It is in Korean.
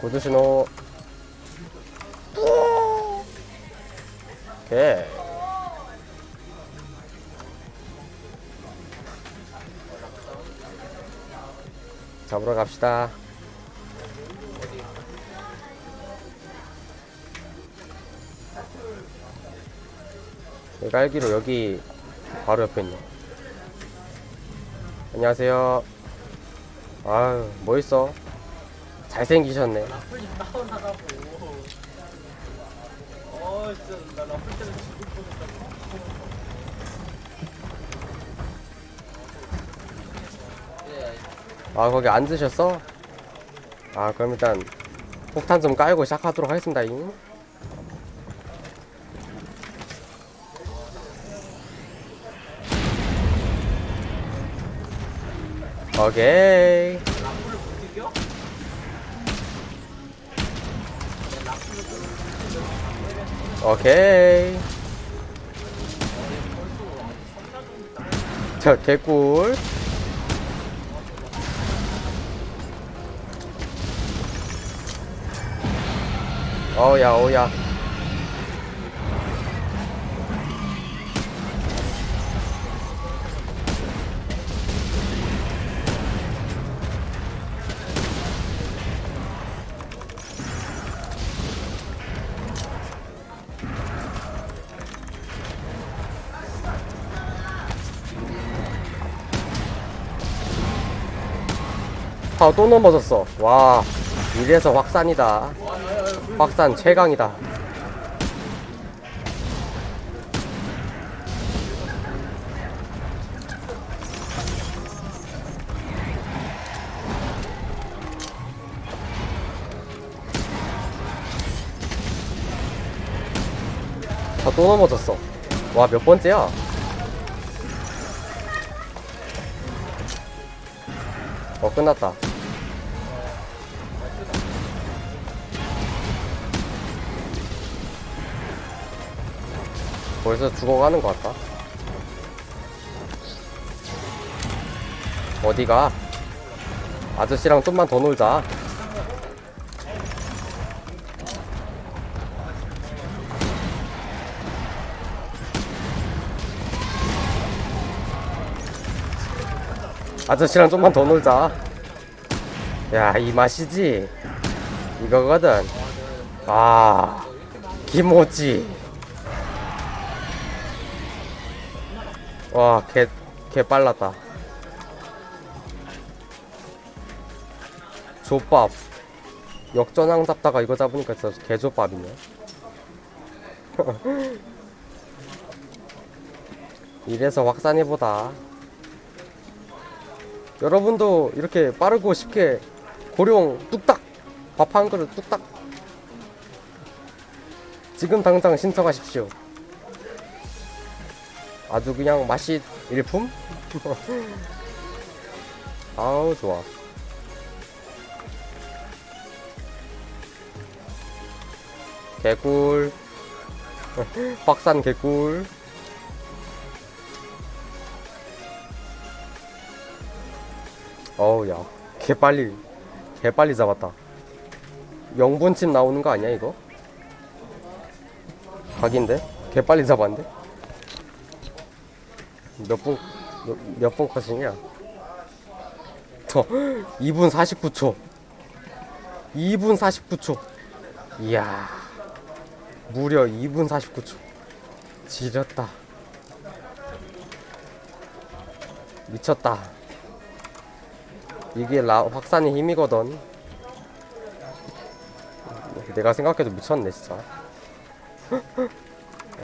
고드신호 오케이. 잡으러 갑시다. 여기 알기로 여기 바로 옆에 있네. 안녕하세요 아유 뭐 있어 잘생기셨네. 아 거기 앉으셨어? 아 그럼 일단 폭탄 좀 깔고 시작하도록 하겠습니다 잉. 오케이? 오케이. 저 개꿀. 어우야 어우야 아또 넘어졌어. 와 이래서 확산이다. 확산 최강이다. 아또 넘어졌어. 와 몇 번째야? 어 끝났다 벌써 죽어가는 것 같다. 어디가? 아저씨랑 좀만 더 놀자. 아저씨랑 좀만 더 놀자. 야 이 맛이지? 이거거든. 아 김오지 와 개 개 빨랐다. 족밥. 역전왕 잡다가 이거 잡으니까 진짜 개족밥이네. 이래서 확산해보다. 여러분도 이렇게 빠르고 쉽게 고령 뚝딱 밥 한 그릇 뚝딱. 지금 당장 신청하십시오 아주 그냥 맛이 일품? 아우 좋아 개꿀 박산 개꿀 어우 야 개빨리 개빨리 잡았다 영분침 나오는 거 아니야 이거? 각인데? 개빨리 잡았는데? 몇분 몇분 컷이냐? 저 2분 49초. 2분 49초. 이야 무려 2분 49초. 지렸다. 미쳤다. 이게 라, 확산의 힘이거든. 내가 생각해도 미쳤네 진짜